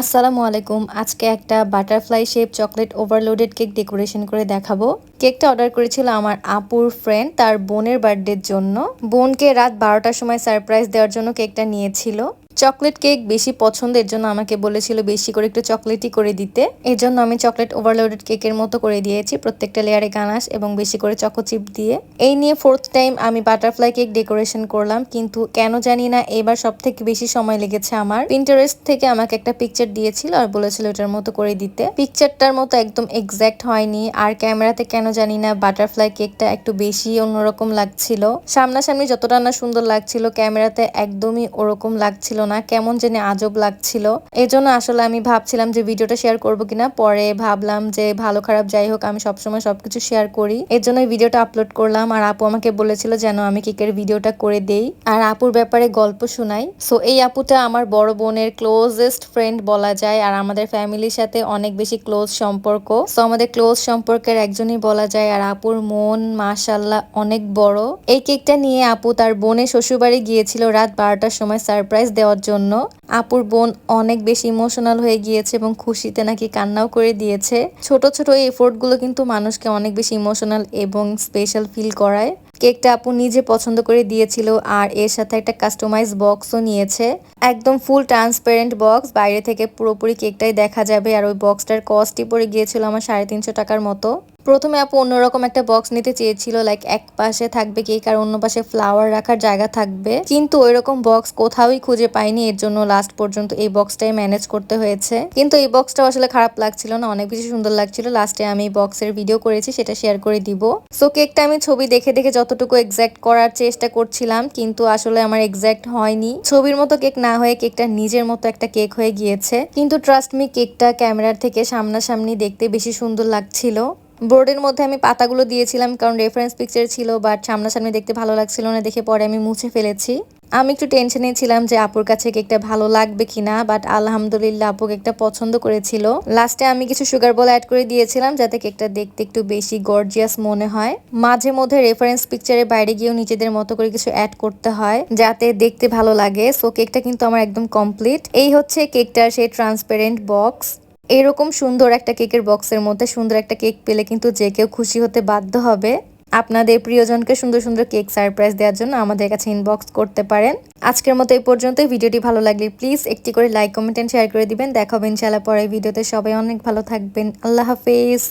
আসসালামু আলাইকুম। আজকে একটা butterfly shape chocolate overloaded cake decoration করে দেখাবো। কেকটা অর্ডার করেছিল আমার আপুর ফ্রেন্ড তার বোনের বার্থডের জন্য। বোনকে রাত বারোটার সময় সারপ্রাইজ দেওয়ার জন্য কেকটা নিয়েছিল। চকলেট কেক বেশি পছন্দের জন্য আমাকে বলেছিল বেশি করে একটু চকলেটই করে দিতে। এর জন্য আমি চকলেট ওভারলোডেড কেকের মতো করে দিয়েছি, প্রত্যেকটা লেয়ারে গানাশ এবং বেশি করে চকো চিপ দিয়ে। এই নিয়ে ফোর্থ টাইম আমি বাটারফ্লাই কেক ডেকোরেশন করলাম, কিন্তু কেন জানি না, এবার সব থেকে বেশি সময় লেগেছে আমার। পিন্টারেস্ট থেকে আমাকে একটা পিকচার দিয়েছিল আর বলেছিল এটার মতো করে দিতে। পিকচারটার মতো একদম এক্স্যাক্ট হয়নি, আর ক্যামেরাতে কেন জানি না বাটারফ্লাই কেকটা একটু বেশি অন্যরকম লাগছিল। সামনাসামনি যতটা না সুন্দর লাগছিল, ক্যামেরাতে একদমই ওরকম লাগছিল না, কেমন জানি আজব লাগছিল। এই জন্য আসলে আমি ভাবছিলাম যে ভিডিওটা শেয়ার করব কিনা। পরে ভাবলাম যে ভালো খারাপ যাই হোক, আমি সবসময় সবকিছু শেয়ার করি। এর জন্য ভিডিওটা আপলোড করলাম আর আপু আমাকে বলেছিল যেন আমি কেকের ভিডিওটা করে দেই। আর আপুর ব্যাপারে গল্প শোনাই। সো এই আপুটা আমার বড় বোনের ক্লোজেস্ট ফ্রেন্ড বলা যায় আর আমাদের ফ্যামিলির সাথে অনেক বেশি ক্লোজ সম্পর্ক। সো আমাদের ক্লোজ সম্পর্কের একজনই বলা যায় আর আপুর মন মাশাল্লাহ অনেক বড়। এই কেকটা নিয়ে আপু তার বোনের শ্বশুরবাড়ি গিয়েছিল রাত বারোটার সময় সারপ্রাইজ দেওয়ার জন্য। আপুর বোন অনেক বেশি ইমোশনাল হয়ে গিয়েছে এবং খুশিতে নাকি কান্নাও করে দিয়েছে। ছোট ছোট এফোর্টগুলো কিন্তু মানুষকে অনেক বেশি ইমোশনাল এবং স্পেশাল ফিল করায়। কেকটা আপু নিজে পছন্দ করে দিয়েছিল আর এর সাথে একটা কাস্টমাইজ বক্সও নিয়েছে। একদম ফুল ট্রান্সপারেন্ট বক্স বাইরে থেকে পুরোপুরি কেকটাই দেখা যাবে। আর ওই বক্সটার কস্টই পড়ে গিয়েছিল আমার সাড়ে তিনশো টাকার মতো। প্রথমে আপু অন্যরকম একটা বক্স নিতে চেয়েছিল লাইক এক পাশে থাকবে কেক আর অন্য পাশে ফ্লাওয়ার রাখার জায়গা থাকবে। কিন্তু ওই রকম বক্স কোথাওই খুঁজে পাইনি, এর জন্য লাস্ট পর্যন্ত এই বক্সটাই ম্যানেজ করতে হয়েছে। কিন্তু এই বক্সটা আসলে খারাপ লাগছিল না, অনেক বেশি সুন্দর লাগছিল। লাস্টে আমি বক্সের ভিডিও করেছি, সেটা শেয়ার করে দিব। সো কেকটা আমি ছবি দেখে দেখে যতটুকু এক্সাক্ট করার চেষ্টা করছিলাম, কিন্তু আসলে আমার এক্সাক্ট হয়নি। ছবির মতো কেক না হয়ে কেকটা নিজের মতো একটা কেক হয়ে গিয়েছে। কিন্তু ট্রাস্ট মি কেকটা ক্যামেরার থেকে সামনাসামনি দেখতে বেশি সুন্দর লাগছিল। বোর্ডের মধ্যে আমি পাতাগুলো দিয়েছিলাম, কারণ রেফারেন্স পিকচার ছিল বাট সামনাসামনি দেখতে ভালো লাগছিল না, দেখে পরে আমি মুছে ফেলেছি। আমি একটু টেনশনে ছিলাম যে আপুর কাছে কেকটা ভালো লাগবে কিনা বাট আলহামদুলিল্লাহ আপু কেকটা পছন্দ করেছিল। লাস্টে আমি কিছু সুগার বল অ্যাড করে দিয়েছিলাম, যাতে কেকটা দেখতে একটু বেশি গর্জিয়াস মনে হয়। মাঝে মধ্যে রেফারেন্স পিকচারের বাইরে গিয়েও নিজেদের মতো করে কিছু অ্যাড করতে হয়, যাতে দেখতে ভালো লাগে। সো কেকটা কিন্তু আমার একদম কমপ্লিট এই হচ্ছে কেকটার সেই ট্রান্সপারেন্ট বক্স এরকম সুন্দর একটা কেকের বক্সের মধ্যে সুন্দর একটা কেক পেলে কিন্তু যে কেউ খুশি হতে বাধ্য হবে। আপনাদের প্রিয়জনকে সুন্দর সুন্দর কেক সারপ্রাইজ দেওয়ার জন্য আমাদের কাছে ইনবক্স করতে পারেন। আজকের মতো এই পর্যন্ত ভিডিওটি ভালো লাগলে প্লিজ একটি করে লাইক, কমেন্ট এন্ড শেয়ার করে দিবেন। দেখাবেন ইনশাআল্লাহ পরে ভিডিওতে। সবাই অনেক ভালো থাকবেন। আল্লাহ হাফেজ।